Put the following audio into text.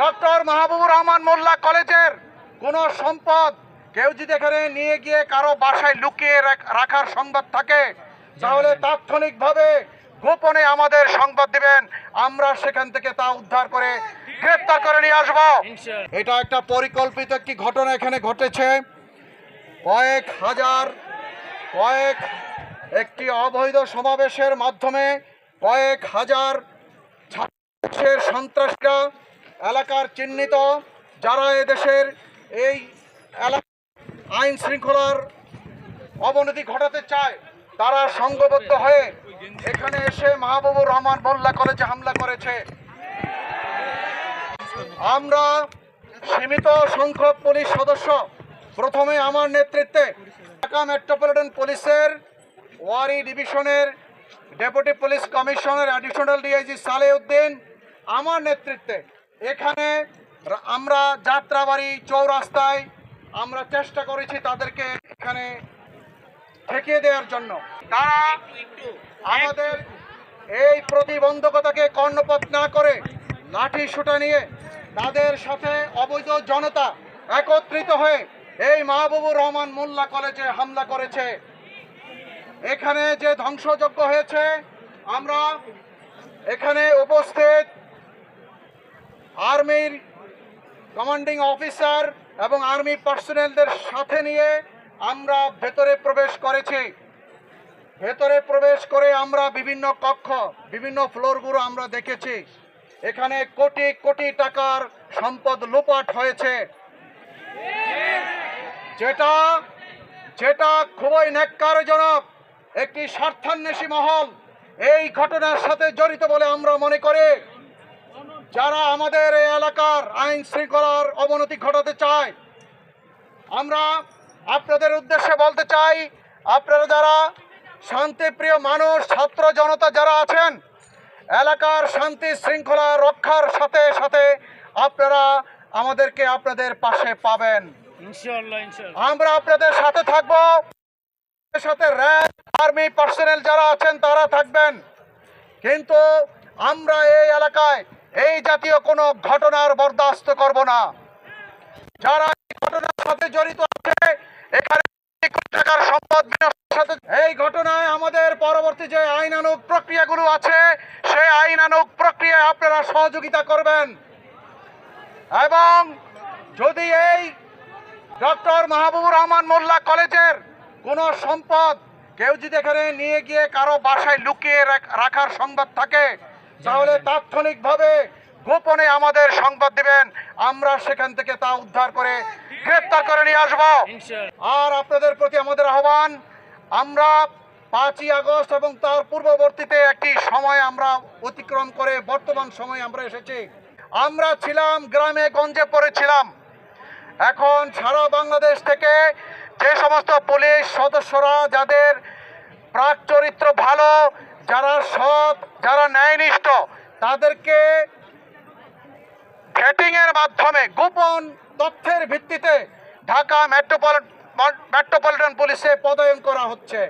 Doctor Mahbubur Rahman মোল্লা কলেজের কোনো সম্পদ কেউ যদি এখানে নিয়ে গিয়ে কারও বাসায় লুকিয়ে রাখার সংবাদ থাকে তাহলে তাৎক্ষণিকভাবে গোপনে আমাদের সংবাদ দিবেন। আমরা সেখান থেকে তা উদ্ধার করে গ্রেপ্তার করে নিয়ে আসব। এটা একটা পরিকল্পিত একটি ঘটনা এখানে ঘটেছে। কয়েক হাজার কয়েক একটি অবৈধ সমাবেশের মাধ্যমে কয়েক হাজার ছাত্রের সন্ত্রাসীরা এলাকার চিহ্নিত যারা এদেশের এই এলাকা আইন শৃঙ্খলার অবনতি ঘটাতে চায়, তারা সংঘবদ্ধ হয়ে এখানে এসে মাহবুবুর রহমান মোল্লা কলেজে হামলা করেছে। আমরা সীমিত সংখ্যক পুলিশ সদস্য, প্রথমে আমার নেতৃত্বে ঢাকা মেট্রোপলিটন পুলিশের ওয়ারি ডিভিশনের deputy police commissioner additional DIG Salehuddin, আমার নেতৃত্বে এখানে আমরা যাত্রাবাড়ি চৌরাস্তায় আমরা চেষ্টা করেছি তাদেরকে এখানে ঠেকিয়ে দেওয়ার জন্য। তারা আমাদের এই প্রতিবন্ধকতাকে কর্ণপাত না করে লাঠি সুটা নিয়ে তাদের সাথে অবৈধ জনতা একত্রিত হয়ে এই মাহবুবুর রহমান মোল্লা কলেজে হামলা করেছে। এখানে যে ধ্বংসযজ্ঞ হয়েছে, আমরা এখানে উপস্থিত আর্মির কমান্ডিং অফিসার এবং আর্মি পার্সোনেলদের সাথে নিয়ে আমরা ভেতরে প্রবেশ করেছি। ভেতরে প্রবেশ করে আমরা বিভিন্ন কক্ষ, বিভিন্ন ফ্লোরগুলো আমরা দেখেছি। এখানে কোটি কোটি টাকার সম্পদ লোপাট হয়েছে। যেটা যেটা খুবই ন্যাক্কারজনক, একটি স্বার্থান্বেষী মহল। এই ঘটনার সাথে জড়িত বলে আমরা মনে করি। যারা আমাদের এই এলাকার আইন শৃঙ্খলার অবনতি ঘটাতে চায় আমরা আপনাদের উদ্দেশ্যে বলতে চাই আপনারা যারা শান্তিপ্রিয় মানুষ ছাত্র জনতা যারা আছেন এলাকার শান্তি শৃঙ্খলা রক্ষার সাথে সাথে আপনারা আমাদেরকে আপনাদের পাশে পাবেন। আমরা আপনাদের সাথে থাকব। সাথে র্যাব আর্মি পার্সোনেল যারা আছেন তারা থাকবেন। কিন্তু আমরা এই এলাকায় এই জাতীয় কোনো ঘটনার বরদাস্ত করব না। যারা এই ঘটনার সাথে জড়িত আছে, এখানে টাকার সম্পদ এই ঘটনায় আমাদের পরবর্তী যে আইনানুগ প্রক্রিয়াগুলো আছে, সেই আইনানুগ প্রক্রিয়ায় আপনারা সহযোগিতা করবেন। এবং যদি এই ডক্টর মাহবুবুর রহমান মোল্লা কলেজের কোনো সম্পদ কেউ যদি এখানে নিয়ে গিয়ে কারও বাসায় লুকিয়ে রাখার সংবাদ থাকে তাহলে তাৎক্ষণিকভাবে গোপনে আমাদের সংবাদ দিবেন। আমরা সেখান থেকে তা উদ্ধার করে গ্রেপ্তার করে নিয়ে আসব। আর আপনাদের প্রতি আমাদের আহ্বান আমরা পাঁচই আগস্ট এবং তার পূর্ববর্তীতে একটি সময় আমরা অতিক্রম করে বর্তমান সময়ে আমরা এসেছি। আমরা ছিলাম গ্রামে গঞ্জে পড়েছিলাম। এখন সারা বাংলাদেশ থেকে যে সমস্ত পুলিশ সদস্যরা যাদের প্রাক চরিত্র ভালো যারা সৎ যারা ন্যায়নিষ্ঠ তাদেরকে ভেটিং এর মাধ্যমে গোপন তথ্যের ভিত্তিতে ঢাকা মেট্রোপলিটন পুলিশে পদায়ন করা হচ্ছে।